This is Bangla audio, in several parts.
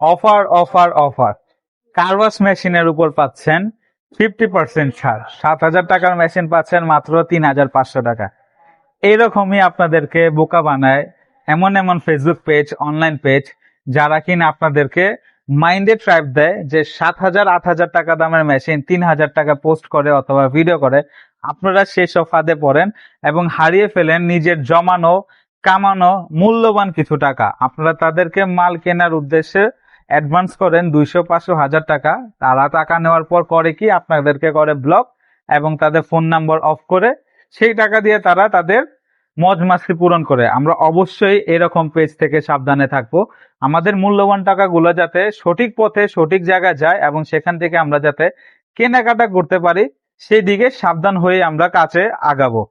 Offer offer offer. কারওয়াশ মেশিনের উপর পাচ্ছেন? ফিফটি পার্সেন্ট ছাড়। সাত হাজার টাকার মেশিন পাচ্ছেন মাত্র তিন হাজার পাঁচশো টাকা। এইরকমই আপনাদেরকে বোকা বানায় এমন এমন ফেসবুক পেজ অনলাইন পেজ যারা কিনা আপনাদেরকে মাইন্ডে ট্রাইপ দেয় যে সাত হাজার, আট হাজার টাকা দামের মেশিন, তিন হাজার টাকা পোস্ট করে অথবা ভিডিও করে। আপনারা সেসব ফাঁদে পড়েন এবং হারিয়ে ফেলেন নিজের জমানো, কামানো, মূল্যবান কিছু টাকা। আপনারা তাদেরকে মাল কেনার উদ্দেশ্যে অ্যাডভান্স করেন দুইশো পাঁচশো হাজার টাকা। তারা টাকা নেওয়ার পর করে কি? আপনাদেরকে করে ব্লক এবং তাদের ফোন নাম্বার অফ করে সেই টাকা দিয়ে তারা তাদের মজ মাস্তি পূরণ করে। আমরা অবশ্যই এরকম পেজ থেকে সাবধানে থাকব। আমাদের মূল্যবান টাকাগুলো যাতে সঠিক পথে সঠিক জায়গায় যায় এবং সেখান থেকে আমরা যাতে কেনাকাটা করতে পারি সেই দিকে সাবধান হয়ে আমরা কাছে আগাবো।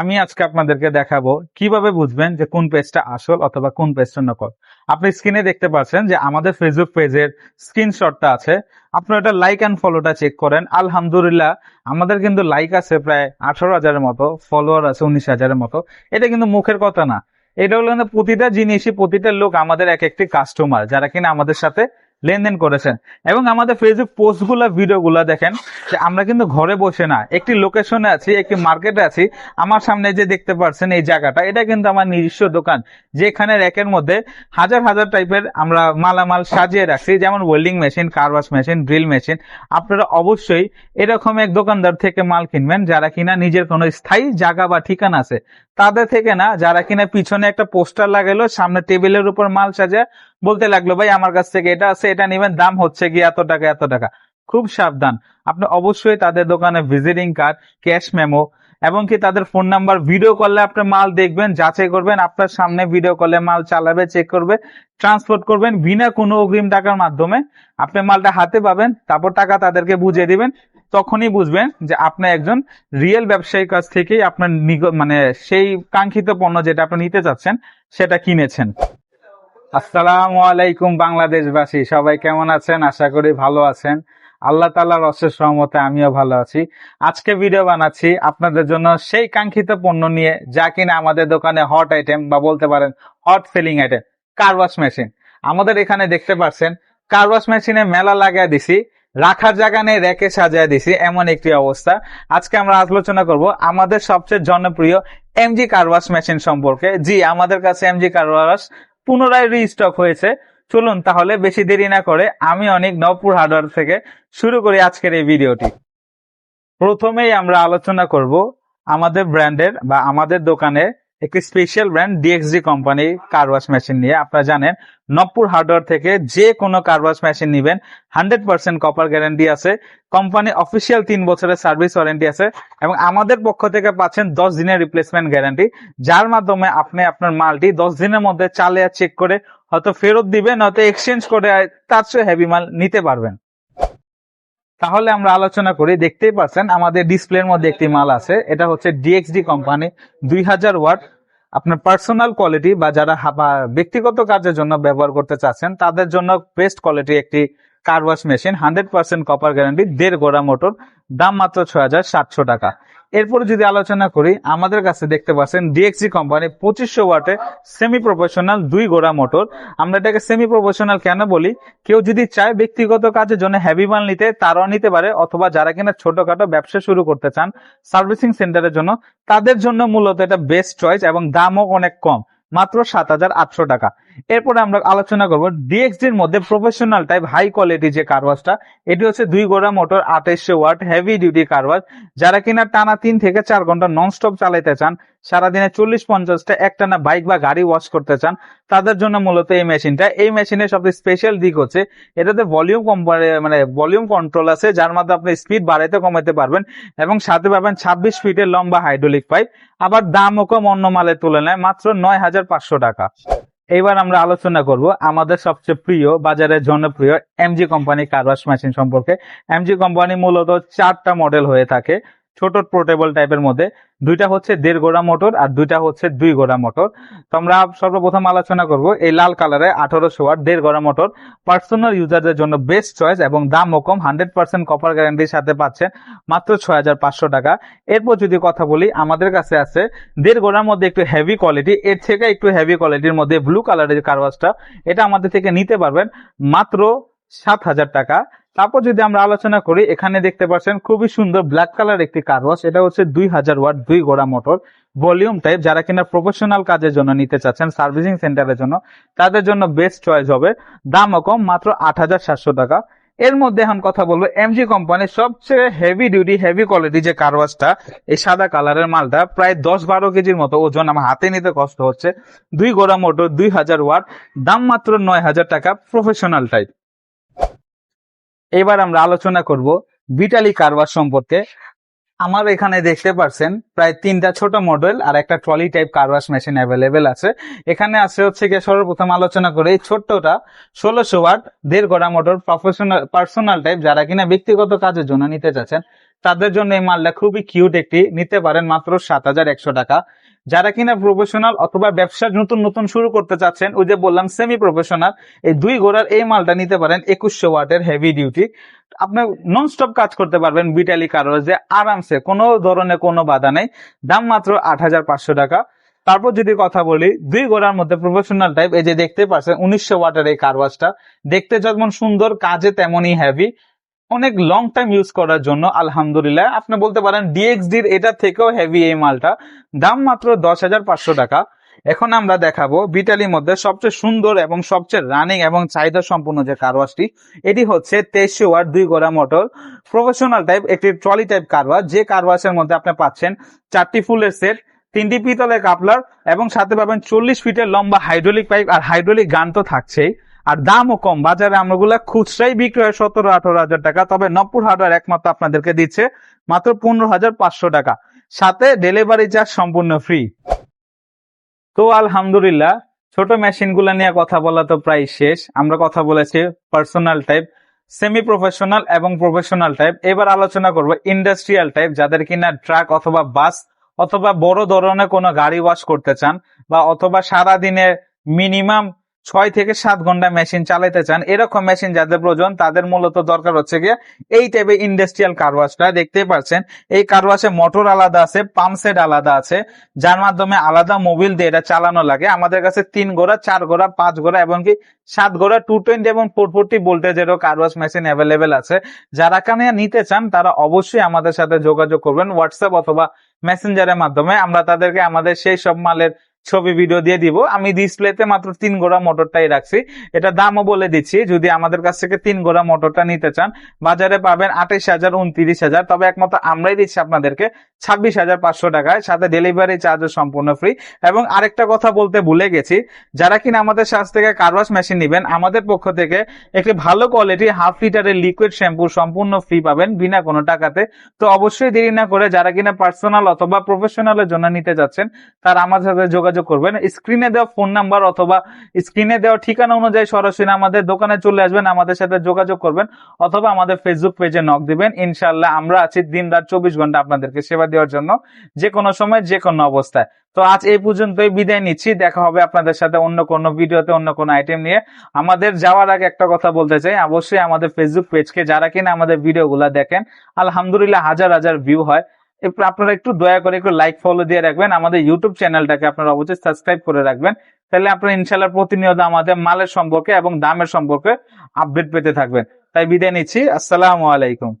আমি আজকে আপনাদেরকে দেখাবো কীভাবে বুঝবেন যে কোন পেজটা আসল অথবা কোন পেজটা নকল। আপনি স্ক্রিনে দেখতে পাচ্ছেন যে আমাদের ফেসবুক পেজের স্ক্রিনশটটা আছে। আপনারা এটা লাইক অ্যান্ড ফলোটা চেক করেন। আলহামদুলিল্লাহ, আমাদের কিন্তু লাইক আছে প্রায় আঠারো হাজারের মতো ফলোয়ার আছে উনিশ হাজারের মতো। এটা কিন্তু মুখের কথা না। এটা হলো প্রতিটা জিনিসই প্রতিটা লোক আমাদের এক একটি কাস্টমার যারা কিনা আমাদের সাথে লেনদেন করেছেন। এবং আমাদের ফেসবুক পোস্টগুলা ভিডিওগুলা দেখেন যে আমরা কিন্তু ঘরে বসে না, একটি লোকেশনে আছি, একটি মার্কেটে আছি, আমার সামনে যে দেখতে পাচ্ছেন এই জায়গাটা, এটা কিন্তু আমার নিজস্ব দোকান, যেখানে র্যাকের মধ্যে হাজার হাজার টাইপের আমরা মালামাল সাজিয়ে রাখছি, যেমন welding machine car wash machine drill machine আপনারা অবশ্যই এরকম এক দোকানদার থেকে মাল কিনবেন, যারা কিনা নিজের কোনো স্থায়ী জায়গা বা ঠিকানা আছে। তাদের থেকে না, যারা কিনা পিছনে একটা পোস্টার লাগাইলো, সামনে টেবিলের উপর মাল সাজা বলতে লাগল, ভাই, আমার কাছ থেকে এটা আছে, এটা নেবেন, দাম হচ্ছে কি এত টাকা এত টাকা। খুব সাবধান। আপনি অবশ্যই তাদের দোকানে ভিজিটিং কার্ড ক্যাশ মেমো এবং কি তাদের ফোন নাম্বার ভিডিও করলে আপনি মাল দেখবেন, যাচাই করবেন, আপনার সামনে ভিডিও করলে মাল চালাবে চেক করবে ট্রান্সপোর্ট করবেন, বিনা কোনো অগ্রিম টাকার মাধ্যমে আপনি মালটা হাতে পাবেন, তারপর টাকা তাদেরকে বুঝিয়ে দিবেন, তখনই বুঝবেন যে আপনি একজন রিয়েল ব্যবসায়ীর কাছ থেকেই আপনার মানে সেই কাঙ্ক্ষিত পণ্য যেটা আপনি নিতে চাচ্ছেন, সেটা কিনেছেন। আসসালামু আলাইকুম বাংলাদেশবাসী, সবাই কেমন আছেন? আশা করি ভালো আছেন। আল্লাহ তালার অশেষ সহমতে আমিও ভালো আছি। আজকে ভিডিও বানাচ্ছি আপনাদের জন্য সেই কাঙ্ক্ষিত পণ্য নিয়ে, যা কিনা আমাদের দোকানে হট আইটেম বা বলতে পারেন hot selling item car wash machine আমাদের এখানে দেখতে পাচ্ছেন কারওয়াশ মেশিনে মেলা লাগিয়ে দিছি, রাখার জায়গা নেই রেখে সাজায় দিছি, এমন একটি অবস্থা। আজকে আমরা আলোচনা করব আমাদের সবচেয়ে জনপ্রিয় এমজি কারওয়াশ মেশিন সম্পর্কে। জি, আমাদের কাছে এমজি কারওয়াশ পুনরায় রিস্টক হয়েছে। চলুন তাহলে বেশি দেরি না করে আমি অনেক নবপুর হার্ডওয়্যার থেকে শুরু করি আজকের এই ভিডিওটি। প্রথমেই আমরা আলোচনা করব আমাদের ব্র্যান্ডের বা আমাদের দোকানে একটি special brand DXD company car wash machine নিয়ে। আপনারা জানেন, নবপুর হার্ডওয়ার থেকে যে কোনো কারওয়াশ মেশিন নেবেন হান্ড্রেড পার্সেন্ট কপার গ্যারান্টি আছে। কোম্পানি অফিসিয়াল তিন বছরের সার্ভিস ওয়ারেন্টি আছে এবং আমাদের পক্ষ থেকে পাচ্ছেন দশ দিনের রিপ্লেসমেন্ট গ্যারান্টি যার মাধ্যমে আপনি আপনার মালটি দশ দিনের মধ্যে চালে চেক করে হয়তো ফেরত দিবেন, হয়তো এক্সচেঞ্জ করে তার চেয়ে হেভি মাল নিতে পারবেন। তাহলে আমরা আলোচনা করি, দেখতেই পাচ্ছেন আমাদের ডিসপ্লের মধ্যে একটি মাল আছে, এটা হচ্ছে ডিএক্সডি কোম্পানি দুই হাজার ওয়াট। আপনার পার্সোনাল কোয়ালিটি বা যারা ব্যক্তিগত কাজের জন্য ব্যবহার করতে চাচ্ছেন, তাদের জন্য বেস্ট কোয়ালিটি একটি car wash machine hundred percent copper guarantee দেড় গোড়া মোটর দাম মাত্র ছয় হাজার সাতশো টাকা। এরপর যদি আলোচনা করি, আমাদের কাছে দেখতে পাচ্ছেন ডিএক্সি কোম্পানি পঁচিশশো ওয়াটে সেমি প্রফেশনাল দুই গোড়া মোটর আমরা এটাকে সেমি প্রফেশনাল কেন বলি? কেউ যদি চায় ব্যক্তিগত কাজের জন্য হ্যাভি মাল নিতে, তারাও নিতে পারে। অথবা যারা কিনা ছোটখাটো ব্যবসা শুরু করতে চান সার্ভিসিং সেন্টারের জন্য, তাদের জন্য মূলত এটা বেস্ট চয়েস এবং দামও অনেক কম, মাত্র সাত হাজার আটশো টাকা। এরপরে আমরা আলোচনা করব ডিএক্সডির মধ্যে প্রফেশনাল টাইপ হাই কোয়ালিটি যে কারওয়াজটা এটি হচ্ছে দুই গোড়া মোটর আঠাইশশো ওয়াট হেভি ডিউটি কারওয়াজ যারা কিনা টানা তিন থেকে চার ঘণ্টা নন স্টপ চালাইতে চান, সারাদিনে চল্লিশ পঞ্চাশটা একটানা বাইক বা গাড়ি ওয়াশ করতে চান, তাদের জন্য মূলত এই মেশিনটা এই মেশিনের সবচেয়ে স্পেশাল দিক হচ্ছে, এটাতে ভলিউম মানে ভলিউম কন্ট্রোল আছে, যার মাধ্যমে আপনি স্পিড বাড়াইতে কমাইতে পারবেন এবং সাথে পাবেন ছাব্বিশ ফিটের লম্বা হাইড্রোলিক পাইপ আবার দামও কম অন্য মালের তুলনায়, মাত্র নয় হাজার পাঁচশো টাকা। এবার আমরা আলোচনা করব আমাদের সবচেয়ে প্রিয়, বাজারে জনপ্রিয় MG company car wash machine সম্পর্কে। এমজি কোম্পানি মূলত চারটা মডেল হয়ে থাকে। ছোট পোর্টেবল টাইপের মধ্যে। দুইটা হচ্ছে দেড় গোড়া মোটর আর দুইটা হচ্ছে দুই গোড়া মোটর তো আমরা সর্বপ্রথম আলোচনা করব এই লাল কালারে আঠারোশো ওয়াট দেড় গোড়া মোটর পার্সোনাল ইউজারদের জন্য বেস্ট চয়েস এবং দামও কম। হান্ড্রেড পার্সেন্ট কপার গ্যারান্টির সাথে পাচ্ছেন মাত্র ছয় হাজার পাঁচশো টাকা। এরপর যদি কথা বলি, আমাদের কাছে আছে দেড় গোড়ার মধ্যে একটু হেভি কোয়ালিটি এর থেকে একটু হেভি কোয়ালিটির মধ্যে ব্লু কালারের কারওয়াজটা এটা আমাদের থেকে নিতে পারবেন মাত্র সাত হাজার টাকা। তারপর যদি আমরা আলোচনা করি, এখানে দেখতে পাচ্ছেন খুবই সুন্দর ব্ল্যাক কালার একটি কার ওয়াশ এটা হচ্ছে দুই হাজার ওয়াট দুই গোড়া মোটর ভলিউম টাইপ যারা কিনা প্রফেশনাল কাজের জন্য নিতে চাচ্ছেন সার্ভিসিং সেন্টারের জন্য, তাদের জন্য বেস্ট চয়েস হবে। দামও কম, মাত্র আট হাজার সাতশো টাকা। এর মধ্যে এখন কথা বলব এমজি কোম্পানির সবচেয়ে হেভি ডিউটি হেভি কোয়ালিটি যে কারওয়াজটা এই সাদা কালারের মালটা প্রায় দশ বারো কেজির মতো ওজন আমার হাতে নিতে কষ্ট হচ্ছে। দুই গোড়া মোটর দুই হাজার ওয়াট, দাম মাত্র নয় হাজার টাকা প্রফেশনাল টাইপ এবার আমরা আলোচনা করব বিটালি কারওয়াজ সম্পর্কে। আমার এখানে দেখতে পাচ্ছেন প্রায় তিনটা ছোট মডেল আর একটা trolley type car wash machine available আছে। এখানে আছে হচ্ছে গিয়ে সর্বপ্রথম আলোচনা করে এই ছোট্টটা ষোলোশো ওয়াট দেড় গড়া মোটর প্রফেশনাল পার্সোনাল টাইপ যারা কিনা ব্যক্তিগত কাজের জন্য নিতে চাচ্ছেন, তাদের জন্য এই মালটা খুবই কিউট একটি, নিতে পারেন মাত্র সাত হাজার একশো টাকা। যারা কিনা প্রফেশনাল অথবা ব্যবসা নতুন নতুন শুরু করতে চাচ্ছেন, ওই যে বললাম সেমি প্রফেশনাল এই দুই ঘোড়ার এই মালটা নিতে পারেন একুশশো ওয়াটের হেভি ডিউটি আপনি নন স্টপ কাজ করতে পারবেন বিটালি কারও যে আরামসে, কোনো ধরনের কোনো বাধা নেই। দাম মাত্র আট হাজার পাঁচশো টাকা। তারপর যদি কথা বলি, দুই গোড়ার মধ্যে প্রফেশনাল টাইপ এই যে দেখতে পাচ্ছেন, উনিশশো ওয়াটের এই কারওয়াজটা দেখতে যেমন সুন্দর, কাজে তেমনই হেভি অনেক লং টাইম ইউজ করার জন্য, আলহামদুলিল্লাহ। আপনি বলতে পারেন ডিএক্সডির এটা থেকেও হেভি এই মালটা। দাম মাত্র দশ হাজার পাঁচশো টাকা। এখন আমরা দেখাবো বিটালির মধ্যে সবচেয়ে সুন্দর এবং সবচেয়ে রানিং এবং চাহিদা সম্পূর্ণ যে কারওয়াজটি এটি হচ্ছে তেইশশো ওয়াট দুই গোড়া মোটর প্রফেশনাল টাইপ একটি ট্রলি টাইপ কারওয়াজ যে কারওয়াজের মধ্যে আপনি পাচ্ছেন চারটি ফুলের সেট তিনটি পিতলের কাপলার এবং সাথে পাবেন চল্লিশ ফিটের লম্বা হাইড্রোলিক পাইপ আর হাইড্রোলিক গান তো থাকছেই। আর দামও কম। বাজারে আমরাগুলা খুচরাই বিক্রি হয় সতেরো, আঠারো হাজার টাকা, তবে নব্বই হাজার একমাত্র আপনাদেরকে দিচ্ছে মাত্র পনেরো হাজার পাঁচশো টাকা। সাথে ডেলিভারি চার্জ সম্পূর্ণ ফ্রি তো আলহামদুলিল্লাহ, ছোট মেশিনগুলা নিয়ে কথা বলা তো প্রায় শেষ। আমরা কথা বলেছি পার্সোনাল টাইপ সেমি প্রফেশনাল এবং প্রফেশনাল টাইপ এবার আলোচনা করব ইন্ডাস্ট্রিয়াল টাইপ যাদের কিনা ট্রাক অথবা বাস অথবা বড় ধরনের কোনো গাড়ি ওয়াশ করতে চান বা অথবা সারা দিনে মিনিমাম ছয় থেকে সাত ঘণ্টা মেশিন চালাইতে চান। এরকম মেশিন যাদের প্রয়োজন, তাদের মূলত দরকার হচ্ছে গিয়ে এই টাইপের ইন্ডাস্ট্রিয়াল কারওয়াশটা দেখতেই পাচ্ছেন এই কারওয়াশে মোটর আলাদা আছে পাম্প সেট আলাদা আছে, যার মাধ্যমে আলাদা মোবিল দিয়ে এটা চালানো লাগে। আমাদের কাছে তিন গোড়া চার গোড়া পাঁচ গোড়া এবং কি সাত গোড়া টু টোয়েন্টি এবং ফোর ফোরটি ভোল্টেজেরও কারওয়াশ মেশিন অ্যাভেলেবেল আছে। যারা কানে নিতে চান, তারা অবশ্যই আমাদের সাথে যোগাযোগ করবেন হোয়াটসঅ্যাপ অথবা মেসেঞ্জারের মাধ্যমে। আমরা তাদেরকে আমাদের সেই সব মালের ছবি ভিডিও দিয়ে দিব। আমি ডিসপ্লেতে মাত্র তিন গোড়া মোটরটাই রাখছি। এটা দামও বলে দিচ্ছি। যদি আমাদের কাছ থেকে তিন গোড়া মোটরটা নিতে চান, বাজারে পাবেন আঠাইশ হাজার, উনত্রিশ হাজার। তবে একমাত্র আমরাই দিচ্ছি আপনাদেরকে। ছাব্বিশ হাজার পাঁচশো টাকায়, সাথে ডেলিভারি চার্জও সম্পূর্ণ ফ্রি এবং আরেকটা কথা বলতে ভুলে গেছি, যারা কিনা আমাদের কাছ থেকে কারওয়াশ মেশিন নেবেন, আমাদের পক্ষ থেকে একটি ভালো কোয়ালিটি হাফ লিটারের লিকুইড শ্যাম্পু সম্পূর্ণ ফ্রি পাবেন বিনা কোনো টাকাতে। তো অবশ্যই দেরি না করে যারা কিনা পার্সোনাল অথবা প্রফেশনালের জন্য নিতে যাচ্ছেন, তারা আমাদের সাথে যোগাযোগ করবেন। স্ক্রিনে দেওয়া ফোন নাম্বার অথবা স্ক্রিনে দেওয়া ঠিকানা অনুযায়ী সরাসরি আমাদের দোকানে চলে আসবেন, আমাদের সাথে যোগাযোগ করবেন, অথবা আমাদের ফেসবুক পেজে নক দিবেন। ইনশাল্লাহ আমরা আছি দিন রাত চব্বিশ ঘণ্টা আপনাদেরকে সেবা দেওয়ার জন্য যে কোনো সময় যে কোনো অবস্থায়। তো আজ এই পর্যন্তই, বিদায় নিচ্ছি। দেখা হবে আপনাদের সাথে অন্য কোনো ভিডিওতে, অন্য কোনো আইটেম নিয়ে। আমাদের যাওয়ার আগে একটা কথা বলতে চাই। অবশ্যই আমাদের ফেসবুক পেজকে যারা কিনা আমাদের ভিডিওগুলো দেখেন, আলহামদুলিল্লাহ হাজার হাজার ভিউ হয়। আপনারা একটু দয়া করে একটু লাইক ফলো দিয়ে রাখবেন। আমাদের ইউটিউব চ্যানেলটাকে আপনারা অবশ্যই সাবস্ক্রাইব করে রাখবেন। তাহলে আপনারা ইনশাল্লাহ প্রতিনিয়ত আমাদের মালের সম্পর্কে এবং দামের সম্পর্কে আপডেট পেতে থাকবেন। তাই বিদায় নিচ্ছি। আসসালামু আলাইকুম।